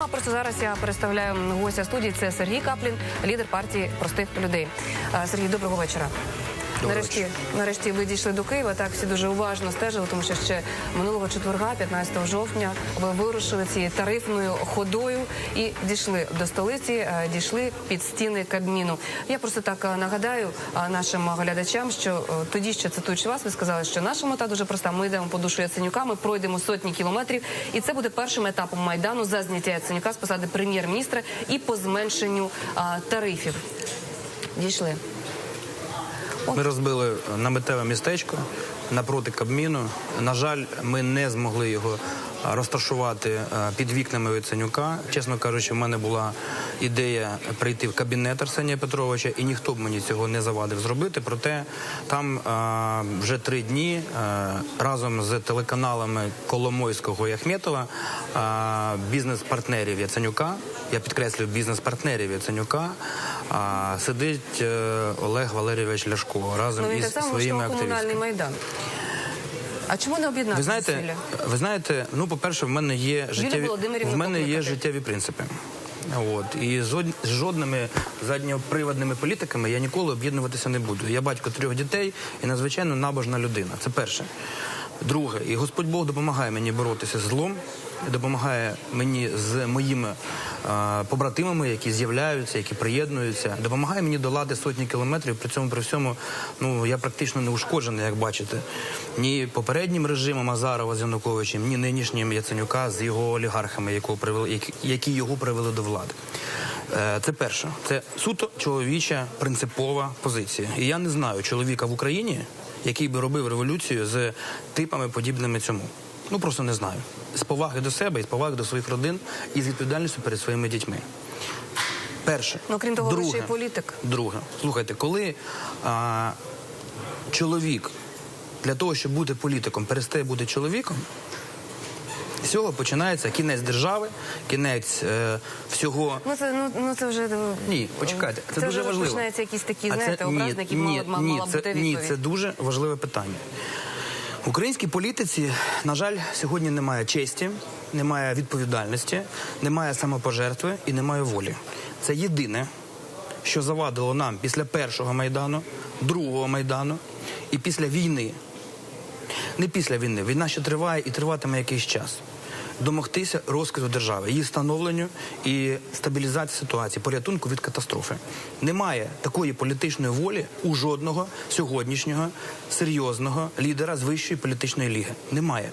А просто зараз я представляю гостя студії. Це Сергій Каплін, лідер партії простих людей. Сергій, доброго вечора. Нарешті, нарешті ви дійшли до Києва. Так всі дуже уважно стежили, тому що ще минулого четверга, 15 жовтня, ви вирушили цією тарифною ходою і дійшли до столиці, е, дійшли під стіни Кабміну. Я просто так е, нагадаю е, нашим глядачам, що тоді ще цитуючи вас, ви сказали, що наша мета дуже проста. Ми йдемо по душу Яценюка, ми пройдемо сотні кілометрів, і це буде першим етапом майдану за зняття Яценюка з посади прем'єр-міністра і по зменшенню тарифів. Дійшли. Ми розбили наметеве містечко напроти Кабміну. На жаль, ми не змогли його розташувати під вікнами Яценюка. Чесно кажучи, в мене була ідея прийти в кабінет Арсенія Петровича, і ніхто б мені цього не завадив зробити. Проте там вже три дні разом з телеканалами Коломойського і Ахметова бізнес-партнерів Яценюка. Я підкреслюю бізнес-партнерів Яценюка. Сидить е, Олег Валерійович Ляшко разом Ну із своїми комунальний активістами. майдан. А чому не об'єднати Ви знаєте, зусилля? ви знаєте, ну по-перше, в мене є життєві в мене є життєві принципи. От і з жодними задньоприводними політиками я ніколи об'єднуватися не буду. Я батько трьох дітей і надзвичайно набожна людина. Це перше. Друге, і Господь Бог допомагає мені боротися з злом, допомагає мені з моїми е, побратимами, які з'являються, які приєднуються, допомагає мені долати сотні кілометрів. При цьому при всьому, ну я практично не ушкоджений, як бачите, ні попереднім режимом Азарова з Януковичем, ні нинішнім Яценюка з його олігархами, якого привели, які, які його привели до влади. Е, Це перше, це суто чоловіча принципова позиція. І я не знаю чоловіка в Україні, який би робив революцію з типами подібними цьому. Ну просто не знаю. З поваги до себе, і з поваги до своїх родин і з відповідальністю перед своїми дітьми. Перше. Ну, крім того, Друге. ще й політик. Друге. Слухайте, коли а, чоловік для того, щоб бути політиком, перестає бути чоловіком, з цього починається кінець держави, кінець е, всього. Ну це ну, ну це вже е, Ні, почекайте, це, дуже вже важливо. починаються якісь такі, знаєте, образи, які мала, мала, ні, мала це, бути ні, це дуже важливе питання. В українській політиці, на жаль, сьогодні немає честі, немає відповідальності, немає самопожертви і немає волі. Це єдине, що завадило нам після першого майдану, другого майдану і після війни. Не після війни. Війна ще триває і триватиме якийсь час. Домогтися розквіту держави, її становленню і стабілізації ситуації, порятунку від катастрофи. Немає такої політичної волі у жодного сьогоднішнього серйозного лідера з вищої політичної ліги. Немає.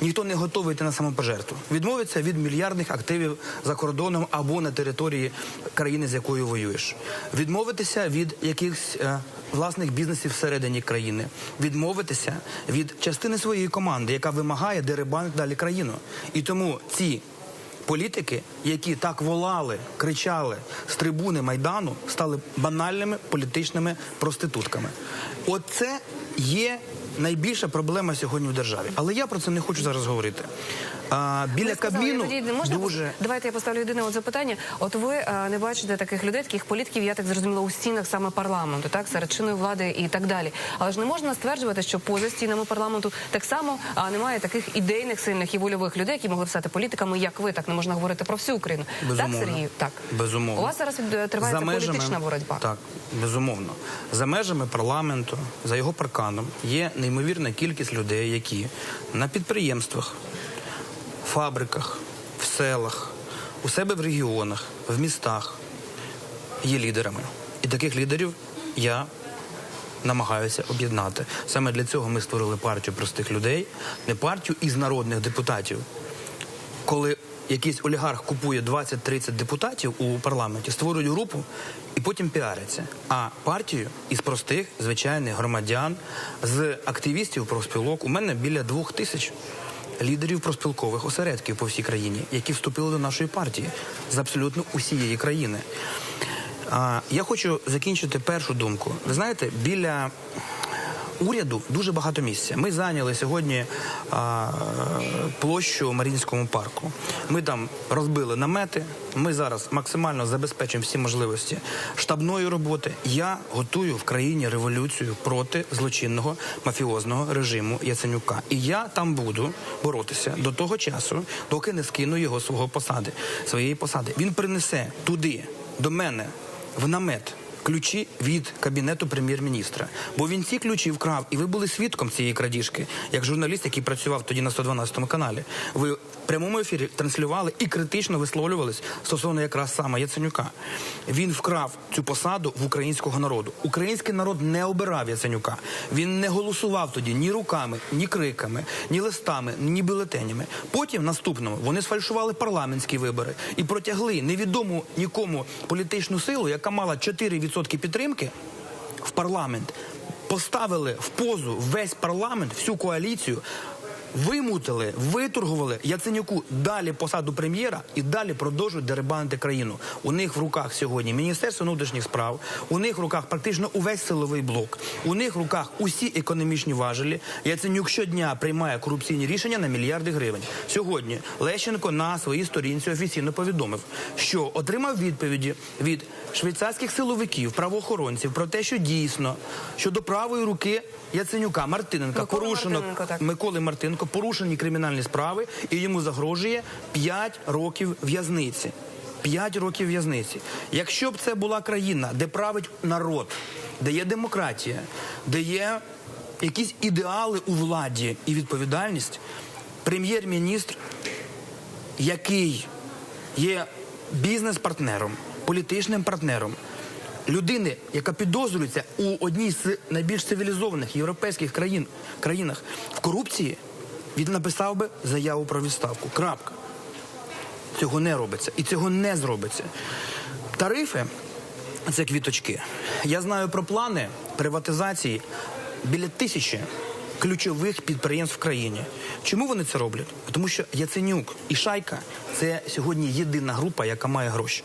Ніхто не готовий йти на самопожертву. Відмовиться від мільярдних активів за кордоном або на території країни, з якою воюєш. Відмовитися від якихось е, власних бізнесів всередині країни, відмовитися від частини своєї команди, яка вимагає дерибанити далі країну. І тому ці політики, які так волали, кричали з трибуни майдану, стали банальними політичними проститутками. Оце є. Найбільша проблема сьогодні в державі, але я про це не хочу зараз говорити. А, біля сказали, кабміну не можна дуже давайте я поставлю єдине от запитання. От ви е, не бачите таких людей, таких політиків, я так зрозуміла, у стінах саме парламенту, так серед чинної влади і так далі. Але ж не можна стверджувати, що поза стінами парламенту так само а, немає таких ідейних сильних і вольових людей, які могли б стати політиками, як ви. Так не можна говорити про всю Україну. Безумовно. Так, Сергію? Так Безумовно. У вас зараз від- триває політична боротьба. Так, безумовно. За межами парламенту, за його парканом, є неймовірна кількість людей, які на підприємствах, фабриках, в селах, у себе в регіонах, в містах є лідерами. І таких лідерів я намагаюся об'єднати. Саме для цього ми створили партію простих людей, не партію із народних депутатів, коли якийсь олігарх купує 20-30 депутатів у парламенті, створюють групу і потім піаряться. А партію із простих звичайних громадян, з активістів профспілок у мене біля двох тисяч. Лідерів проспілкових осередків по всій країні, які вступили до нашої партії з абсолютно усієї країни. Я хочу закінчити першу думку. Ви знаєте, біля уряду дуже багато місця. Ми зайняли сьогодні а, площу Марінському парку. Ми там розбили намети. Ми зараз максимально забезпечимо всі можливості штабної роботи. Я готую в країні революцію проти злочинного мафіозного режиму Яценюка. І я там буду боротися до того часу, доки не скину його свого посади, своєї посади. Він принесе туди до мене в намет ключі від кабінету прем'єр-міністра. Бо він ці ключі вкрав, і ви були свідком цієї крадіжки, як журналіст, який працював тоді на 112 каналі. Ви в прямому ефірі транслювали і критично висловлювались стосовно якраз саме Яценюка. Він вкрав цю посаду в українського народу. Український народ не обирав Яценюка. Він не голосував тоді ні руками, ні криками, ні листами, ні бюлетенями. Потім наступному вони сфальшували парламентські вибори і протягли невідому нікому політичну силу, яка мала 4% підтримки в парламент. Поставили в позу весь парламент, всю коаліцію. Вимутили, виторгували Яценюку далі посаду прем'єра і далі продовжують дерибанити країну. У них в руках сьогодні Міністерство внутрішніх справ, у них в руках практично увесь силовий блок, у них в руках усі економічні важелі. Яценюк щодня приймає корупційні рішення на мільярди гривень. Сьогодні Лещенко на своїй сторінці офіційно повідомив, що отримав відповіді від швейцарських силовиків, правоохоронців про те, що дійсно щодо правої руки Яценюка Мартиненка Миколи порушено Мартиненка, так. Миколи Мартиненко порушені кримінальні справи, і йому загрожує 5 років в'язниці. 5 років в'язниці. Якщо б це була країна, де править народ, де є демократія, де є якісь ідеали у владі і відповідальність, прем'єр-міністр, який є бізнес-партнером, політичним партнером, людини, яка підозрюється у одній з найбільш цивілізованих європейських країн країнах в корупції, він написав би заяву про відставку. Крапка. Цього не робиться і цього не зробиться. Тарифи це квіточки. Я знаю про плани приватизації біля тисячі ключових підприємств в країні. Чому вони це роблять? Тому що Яценюк і Шайка це сьогодні єдина група, яка має гроші.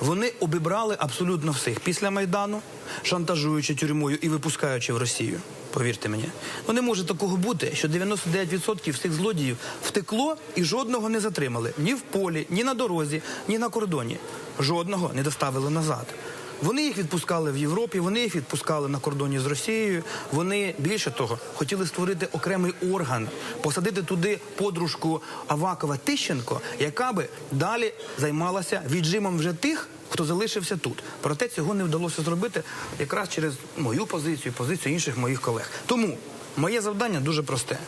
Вони обібрали абсолютно всіх після майдану, шантажуючи тюрмою і випускаючи в Росію. Повірте мені, ну не може такого бути, що 99% всіх злодіїв втекло і жодного не затримали ні в полі, ні на дорозі, ні на кордоні. Жодного не доставили назад. Вони їх відпускали в Європі, вони їх відпускали на кордоні з Росією. Вони більше того хотіли створити окремий орган, посадити туди подружку Авакова Тищенко, яка би далі займалася віджимом вже тих. Хто залишився тут, проте цього не вдалося зробити якраз через мою позицію, позицію інших моїх колег. Тому моє завдання дуже просте.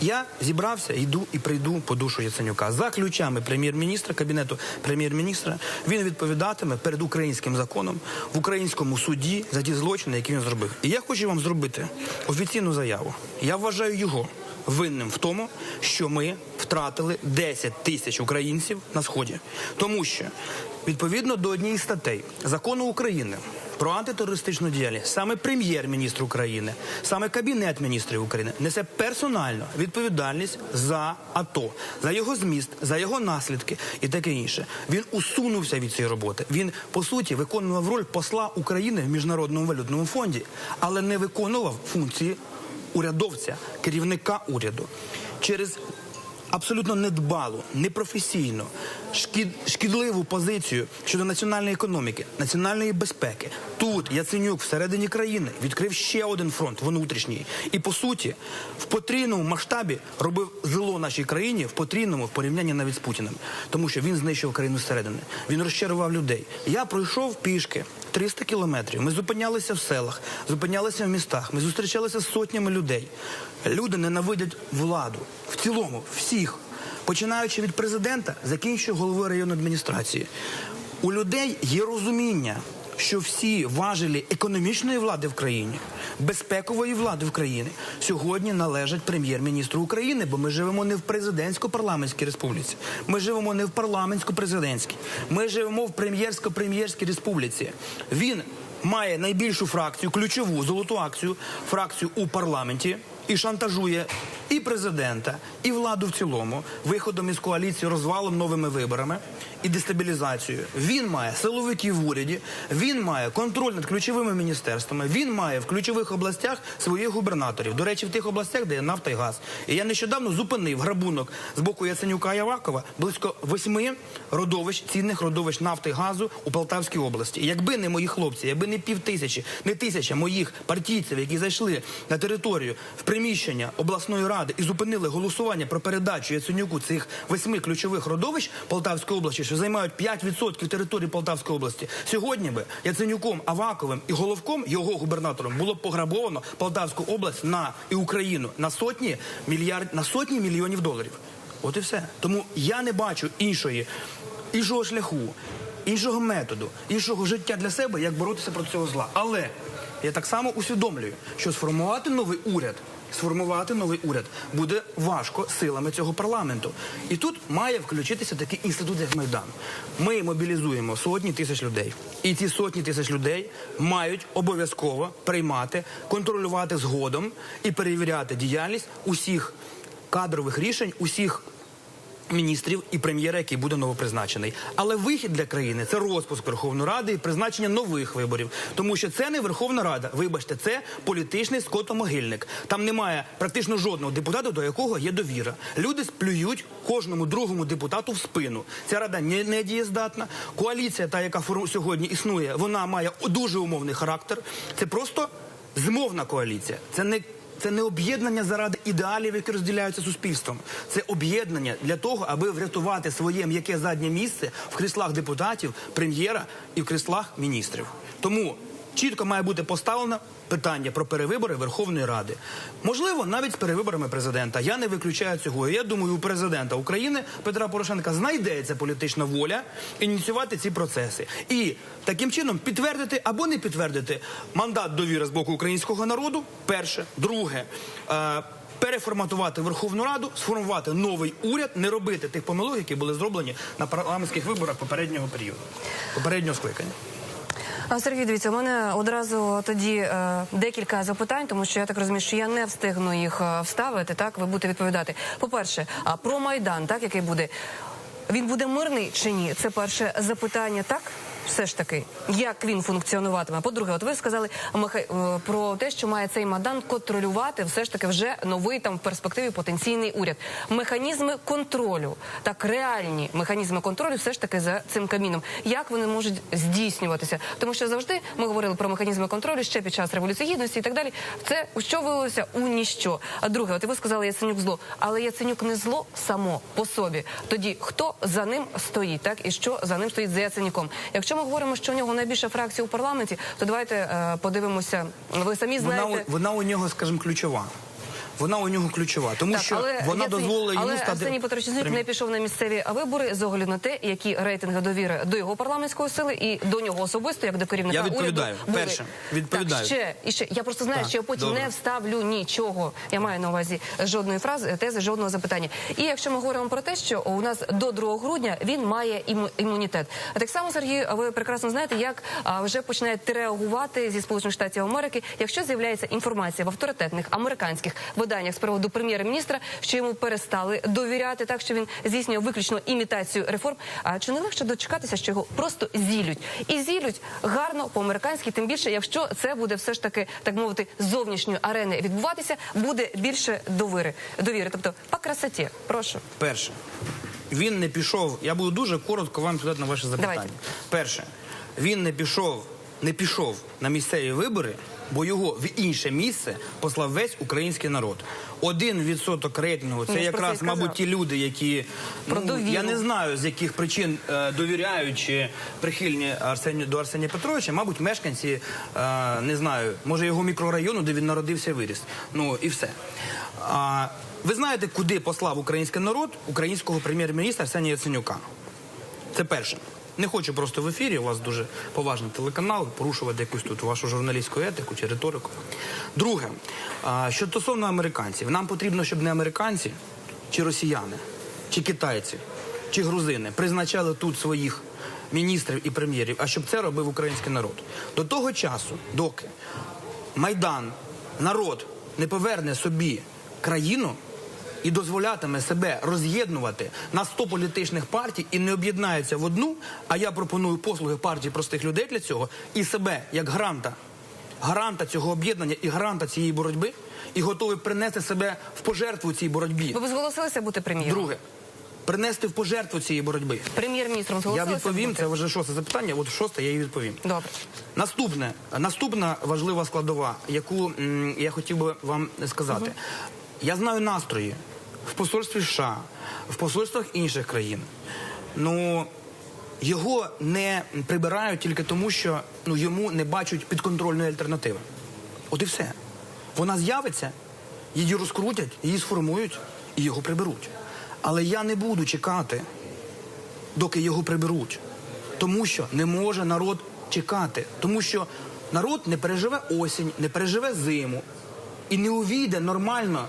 Я зібрався, йду і прийду по душу Яценюка. За ключами прем'єр-міністра, кабінету прем'єр-міністра, він відповідатиме перед українським законом в українському суді за ті злочини, які він зробив. І я хочу вам зробити офіційну заяву. Я вважаю його винним в тому, що ми втратили 10 тисяч українців на сході, тому що відповідно до однієї статей закону України про антитерористичну діяльність саме прем'єр-міністр України, саме кабінет міністрів України несе персонально відповідальність за АТО, за його зміст, за його наслідки і таке інше. Він усунувся від цієї роботи. Він по суті виконував роль посла України в міжнародному валютному фонді, але не виконував функції урядовця, керівника уряду через абсолютно недбалу, непрофесійну, шкід, шкідливу позицію щодо національної економіки, національної безпеки. Тут Яценюк всередині країни відкрив ще один фронт внутрішній, і по суті в потрійному масштабі робив зло нашій країні в потрійному в порівнянні навіть з Путіним, тому що він знищив країну зсередини. Він розчарував людей. Я пройшов пішки. 300 кілометрів. Ми зупинялися в селах, зупинялися в містах. Ми зустрічалися з сотнями людей. Люди ненавидять владу в цілому, всіх, починаючи від президента, закінчуючи головою районної адміністрації. У людей є розуміння, що всі важелі економічної влади в країні, безпекової влади в країні сьогодні належать прем'єр-міністру України, бо ми живемо не в президентсько-парламентській республіці. Ми живемо не в парламентсько-президентській. Ми живемо в прем'єрсько-прем'єрській республіці. Він має найбільшу фракцію, ключову золоту акцію, фракцію у парламенті. і шантажує і президента, і владу в цілому виходом із коаліції, розвалом новими виборами і дестабілізацією. Він має силовиків в уряді, він має контроль над ключовими міністерствами, він має в ключових областях своїх губернаторів. До речі, в тих областях, де є нафта і газ. І я нещодавно зупинив грабунок з боку Яценюка і Авакова близько восьми родовищ, цінних родовищ нафти і газу у Полтавській області. Якби не мої хлопці, якби не пів тисячі, не тисяча моїх партійців, які зайшли на територію в приміщення обласної ради і зупинили голосування про передачу Яценюку цих восьми ключових родовищ Полтавської області, що займають 5% території Полтавської області. Сьогодні би Яценюком, Аваковим і Головком, його губернатором, було пограбовано Полтавську область на і Україну на сотні мільярд на сотні мільйонів доларів. От і все. Тому я не бачу іншої іншого шляху, іншого методу, іншого життя для себе, як боротися проти цього зла. Але я так само усвідомлюю, що сформувати новий уряд. Сформувати новий уряд. Буде важко силами цього парламенту, і тут має включитися такий інститут, як майдан. Ми мобілізуємо сотні тисяч людей, і ці сотні тисяч людей мають обов'язково приймати, контролювати згодом і перевіряти діяльність усіх кадрових рішень, усіх міністрів і прем'єра, який буде новопризначений. Але вихід для країни це розпуск Верховної Ради і призначення нових виборів, тому що це не Верховна Рада. Вибачте, це політичний скотомогильник. Там немає практично жодного депутата, до якого є довіра. Люди сплюють кожному другому депутату в спину. Ця рада не, не дієздатна. Коаліція, та яка сьогодні існує, вона має дуже умовний характер. Це просто змовна коаліція. Це не це не об'єднання заради ідеалів, які розділяються суспільством. Це об'єднання для того, аби врятувати своє м'яке заднє місце в кріслах депутатів, прем'єра і в кріслах міністрів. Тому чітко має бути поставлено питання про перевибори Верховної Ради. Можливо, навіть з перевиборами президента. Я не виключаю цього. Я думаю, у президента України Петра Порошенка знайдеться політична воля ініціювати ці процеси і таким чином підтвердити або не підтвердити мандат довіри з боку українського народу. Перше, друге. Е- Переформатувати Верховну Раду, сформувати новий уряд, не робити тих помилок, які були зроблені на парламентських виборах попереднього періоду, попереднього скликання. Сергій, дивіться, у мене одразу тоді е, декілька запитань, тому що я так розумію, що я не встигну їх е, вставити. Так, ви будете відповідати. По-перше, а про майдан, так який буде, він буде мирний чи ні? Це перше запитання, так. Все ж таки, як він функціонуватиме. По-друге, от ви сказали меха- е, про те, що має цей майдан контролювати все ж таки вже новий там в перспективі потенційний уряд. Механізми контролю, так реальні механізми контролю, все ж таки за цим каміном. Як вони можуть здійснюватися? Тому що завжди ми говорили про механізми контролю ще під час революції гідності і так далі. Це у що вилилося у ніщо. А друге, от ви сказали Яценюк зло, але Яценюк не зло само по собі. Тоді хто за ним стоїть, так і що за ним стоїть за Яценюком? Якщо ми говоримо, що у нього найбільша фракція у парламенті, то давайте е, подивимося. Ви самі знаєте. вона, вона у нього, скажімо, ключова. Вона у нього ключова, тому Так, що але вона Яценюк- дозволила йому але стати. Арсеній Петрович не пішов на місцеві вибори з огляду на те, які рейтинги довіри до його парламентської сили і до нього особисто, як до керівника Я відповідаю. уряду. Перше, відповідаю. Так, ще і ще я просто знаю, Так, що я потім добре. не вставлю нічого. Я маю на увазі жодної фрази, тези, жодного запитання. І якщо ми говоримо про те, що у нас до 2 грудня він має іму- імунітет. А так само, Сергій, ви прекрасно знаєте, як вже починають реагувати зі сполучених штатів Америки, якщо з'являється інформація в авторитетних американських виданнях з приводу прем'єр-міністра, що йому перестали довіряти, так що він здійснює виключно імітацію реформ. А чи не легше дочекатися, що його просто зілють і зілють гарно по-американськи, тим більше, якщо це буде все ж таки так мовити зовнішньої арени відбуватися, буде більше довіри. Довіри, тобто по красоті. Прошу. Перше, він не пішов. Я буду дуже коротко вам відповідати на ваше запитання. Давайте. Перше, він не пішов, не пішов на місцеві вибори, бо його в інше місце послав весь український народ. Один відсоток рейтингу це якраз, мабуть, ті люди, які ну, я не знаю з яких причин е, довіряють чи прихильні Арсенію до Арсенія Петровича, мабуть, мешканці е, не знаю, може його мікрорайону, де він народився виріс. Ну і все. А, ви знаєте, куди послав український народ українського прем'єр-міністра Арсенія Яценюка? Це перше. Не хочу просто в ефірі, у вас дуже поважний телеканал, порушувати якусь тут вашу журналістську етику чи риторику. Друге, що стосовно американців, нам потрібно, щоб не американці, чи росіяни, чи китайці, чи грузини призначали тут своїх міністрів і прем'єрів, а щоб це робив український народ. До того часу, доки Майдан, народ не поверне собі країну і дозволятиме себе роз'єднувати на 100 політичних партій і не об'єднається в одну, а я пропоную послуги партії простих людей для цього і себе як гранта, гаранта цього об'єднання і гаранта цієї боротьби, і готовий принести себе в пожертву цій боротьбі. Ви б зголосилися бути прем'єром? Друге, принести в пожертву цієї боротьби. Прем'єр-міністром Я відповім, це вже шосте запитання. От шосте я її відповім. Добре. Наступне, наступна важлива складова, яку м, я хотів би вам сказати. Я знаю настрої в посольстві США, в посольствах інших країн. Ну його не прибирають тільки тому, що ну йому не бачать підконтрольної альтернативи. От і все. Вона з'явиться, її розкрутять, її сформують і його приберуть. Але я не буду чекати, доки його приберуть. Тому що не може народ чекати. Тому що народ не переживе осінь, не переживе зиму і не увійде нормально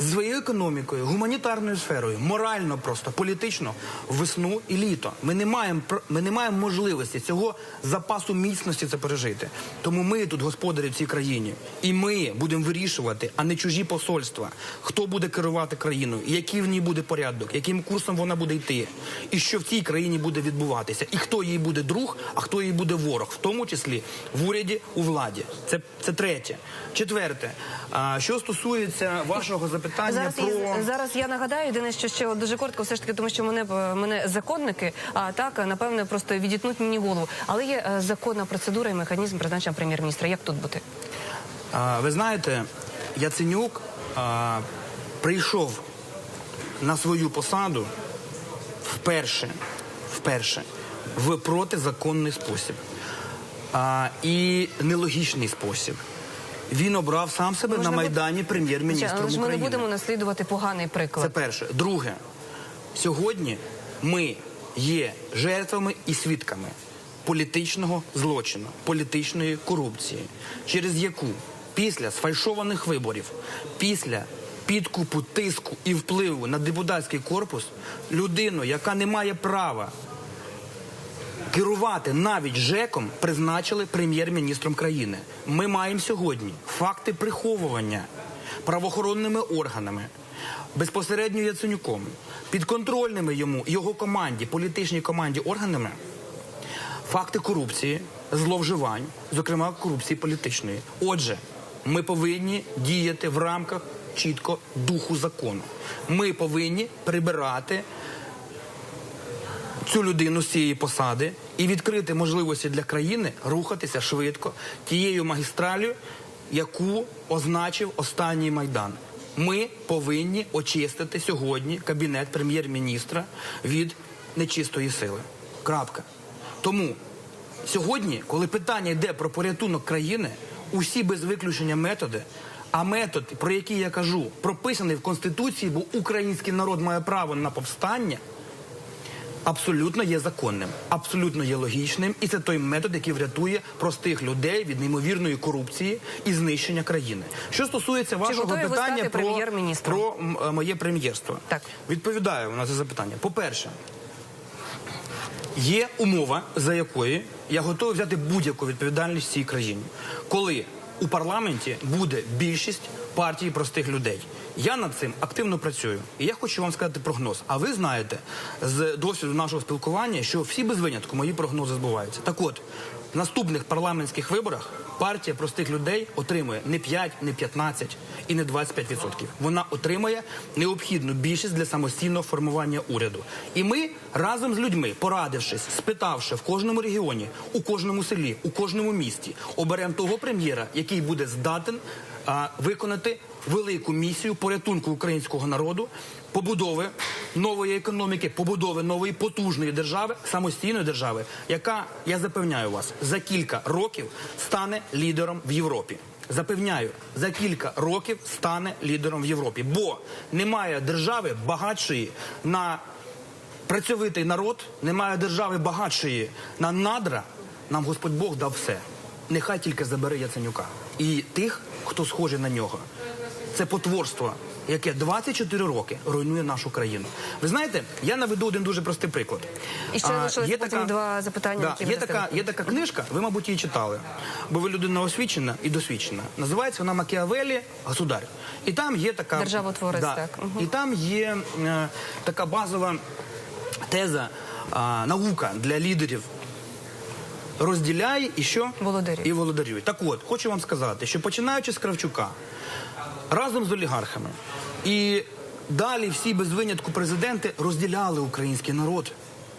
своєю економікою, гуманітарною сферою, морально просто, політично весну і літо. Ми не маємо ми не маємо можливості цього запасу міцності це пережити. Тому ми тут господарі в цій країні, і ми будемо вирішувати, а не чужі посольства, хто буде керувати країною, який в ній буде порядок, яким курсом вона буде йти, і що в цій країні буде відбуватися, і хто їй буде друг, а хто їй буде ворог, в тому числі в уряді, у владі. Це, це третє. Четверте, а, що стосується вашого запитання Зараз, про я, зараз я нагадаю, єдине, що ще дуже коротко, все ж таки, тому що мене мене законники, а так напевне просто відітнуть мені голову. Але є е, законна процедура і механізм призначення прем'єр-міністра. Як тут бути? А, ви знаєте, Яценюк а, прийшов на свою посаду вперше, вперше в протизаконний спосіб а, і нелогічний спосіб. Він обрав сам себе Можна на майдані Але прем'єр-міністром ж ми не будемо наслідувати поганий приклад. Це перше. Друге, сьогодні ми є жертвами і свідками політичного злочину, політичної корупції, через яку після сфальшованих виборів, після підкупу, тиску і впливу на депутатський корпус, людину, яка не має права керувати навіть ЖЕКом призначили прем'єр-міністром країни. Ми маємо сьогодні факти приховування правоохоронними органами, безпосередньо Яценюком, підконтрольними йому його команді, політичній команді органами. Факти корупції, зловживань, зокрема корупції політичної. Отже, ми повинні діяти в рамках чітко духу закону. Ми повинні прибирати цю людину з цієї посади і відкрити можливості для країни рухатися швидко тією магістралю, яку означив останній майдан. Ми повинні очистити сьогодні кабінет прем'єр-міністра від нечистої сили. Крапка. Тому сьогодні, коли питання йде про порятунок країни, усі без виключення методи. А метод, про який я кажу, прописаний в Конституції, бо український народ має право на повстання, абсолютно є законним, абсолютно є логічним, і це той метод, який врятує простих людей від неймовірної корупції і знищення країни. Що стосується вашого питання про, про е, моє прем'єрство, Так. відповідаю на це запитання. По-перше, є умова, за якою я готовий взяти будь-яку відповідальність в цій країні, коли у парламенті буде більшість партій простих людей. Я над цим активно працюю. І я хочу вам сказати прогноз. А ви знаєте з досвіду нашого спілкування, що всі без винятку мої прогнози збуваються. Так от, в наступних парламентських виборах партія простих людей отримує не 5, не 15 і не 25%. Вона отримає необхідну більшість для самостійного формування уряду. І ми разом з людьми, порадившись, спитавши в кожному регіоні, у кожному селі, у кожному місті, оберемо того прем'єра, який буде здатен виконати велику місію порятунку українського народу, побудови нової економіки, побудови нової потужної держави, самостійної держави, яка я запевняю вас за кілька років стане лідером в Європі. Запевняю, за кілька років стане лідером в Європі, бо немає держави багатшої на працьовитий народ, немає держави багатшої на надра. Нам Господь Бог дав все. Нехай тільки забере Яценюка і тих, хто схожий на нього. Це потворство яке 24 роки руйнує нашу країну. Ви знаєте, я наведу один дуже простий приклад. І ще лишилось потім два запитання, Да, які є, така, є така книжка, ви, мабуть, її читали, бо ви людина освічена і досвідчена. Називається вона Макіавелі Государь. І там є така Державотворець, так. Мгм. І там є е, така базова теза, а, наука для лідерів. Розділяй і що? Володарюй. І володарюй. Так от, хочу вам сказати, що починаючи з Кравчука, разом з олігархами і далі всі без винятку президенти розділяли український народ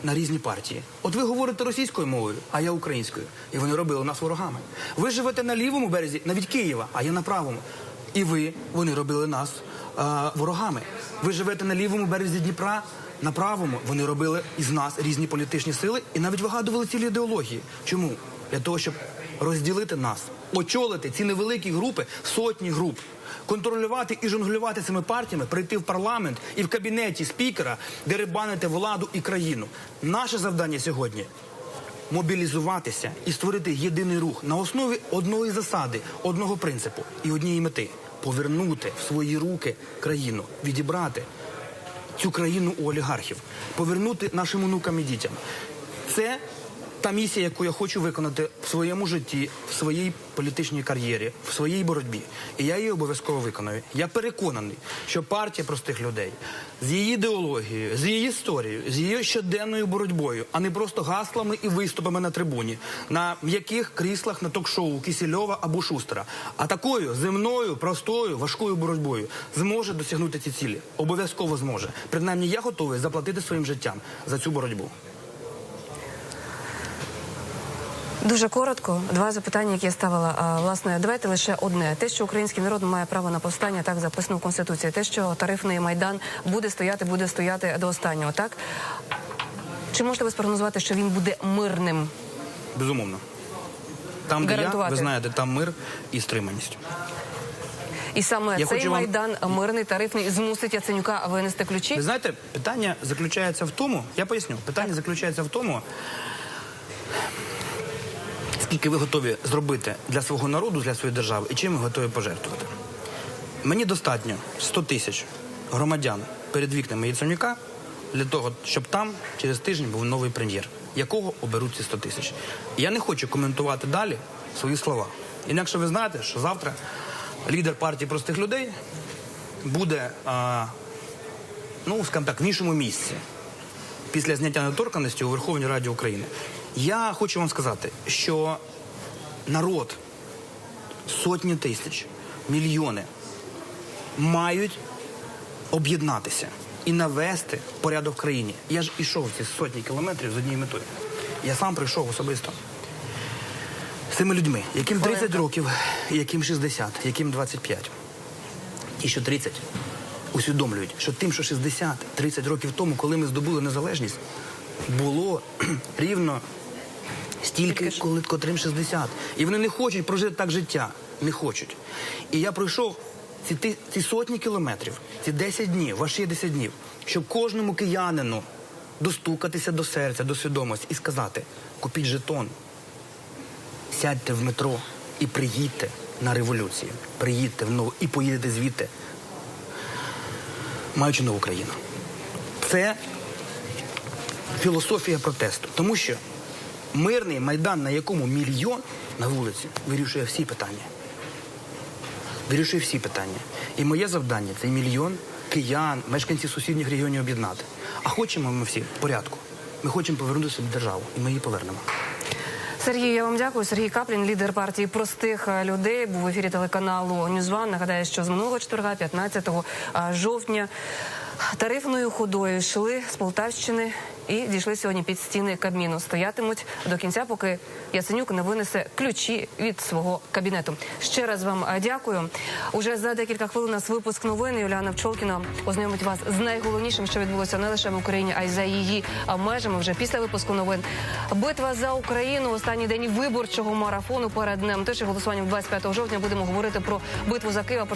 на різні партії. От ви говорите російською мовою, а я українською. І вони робили нас ворогами. Ви живете на лівому березі, навіть Києва, а я на правому. І ви, вони робили нас а, ворогами. Ви живете на лівому березі Дніпра, на правому вони робили із нас різні політичні сили і навіть вигадували цілі ідеології. Чому? Для того, щоб розділити нас, очолити ці невеликі групи, сотні груп, контролювати і жонглювати цими партіями, прийти в парламент і в кабінеті спікера дерибанити владу і країну. Наше завдання сьогодні мобілізуватися і створити єдиний рух на основі одної засади, одного принципу і однієї мети повернути в свої руки країну, відібрати цю країну у олігархів, повернути нашим онукам і дітям. Це та місія, яку я хочу виконати в своєму житті, в своїй політичній кар'єрі, в своїй боротьбі. І я її обов'язково виконаю. Я переконаний, що партія простих людей з її ідеологією, з її історією, з її щоденною боротьбою, а не просто гаслами і виступами на трибуні, на м'яких кріслах на ток-шоу Кісільова або Шустера, а такою земною, простою, важкою боротьбою зможе досягнути ці цілі. Обов'язково зможе. Принаймні, я готовий заплатити своїм життям за цю боротьбу. Дуже коротко, два запитання, які я ставила. А, власне, давайте лише одне: те, що український народ має право на повстання, так записано в конституції. Те, що тарифний майдан буде стояти, буде стояти до останнього. Так чи можете ви спрогнозувати, що він буде мирним? Безумовно. Там, де я, ви знаєте, там мир і стриманість. І саме Я цей хочу вам- майдан мирний тарифний змусить Яценюка винести ключі. Ви знаєте, питання заключається в тому, я поясню, питання заключається в тому, скільки ви готові зробити для свого народу, для своєї держави, і чим ви готові пожертвувати. Мені достатньо 100 тисяч громадян перед вікнами Яценюка для того, щоб там через тиждень був новий прем'єр, якого оберуть ці 100 тисяч. Я не хочу коментувати далі свої слова. Інакше ви знаєте, що завтра лідер партії простих людей буде, а, ну, скажімо так, в іншому місці після зняття недоторканності у Верховній Раді України. Я хочу вам сказати, що народ, сотні тисяч, мільйони мають об'єднатися і навести порядок в країні. Я ж ішов ці сотні кілометрів з однією метою. Я сам прийшов особисто з цими людьми, яким 30 років, яким 60, яким 25. Ті, що 30, усвідомлюють, що тим, що 60, 30 років тому, коли ми здобули незалежність, було рівно стільки, коли котрим 60. І вони не хочуть прожити так життя. Не хочуть. І я пройшов ці, ці сотні кілометрів, ці 10 днів, ваші 10 днів, щоб кожному киянину достукатися до серця, до свідомості і сказати: купіть жетон, сядьте в метро і приїдьте на революцію. Приїдьте в нову і поїдете звідти, маючи нову країну. Це філософія протесту. Тому що мирний майдан, на якому мільйон на вулиці, вирішує всі питання. Вирішує всі питання. І моє завдання цей мільйон киян, мешканців сусідніх регіонів об'єднати. А хочемо ми всі порядку. Ми хочемо повернути собі державу, і ми її повернемо. Сергій, я вам дякую. Сергій Каплін, лідер партії простих е, людей, був в ефірі телеканалу Ньюзван. Нагадаю, що з минулого четверга, 15 е, жовтня, тарифною ходою йшли з Полтавщини і дійшли сьогодні під стіни Кабміну. Стоятимуть до кінця, поки Яценюк не винесе ключі від свого кабінету. Ще раз вам е, дякую. Уже за декілька хвилин нас випуск новин. Юліана Пчолкіна ознайомить вас з найголовнішим, що відбулося не лише в Україні, а й за її межами. Вже після випуску новин. Битва за Україну. Останній день виборчого марафону перед днем. Теж голосуванням 25 жовтня будемо говорити про битву за Київ. а про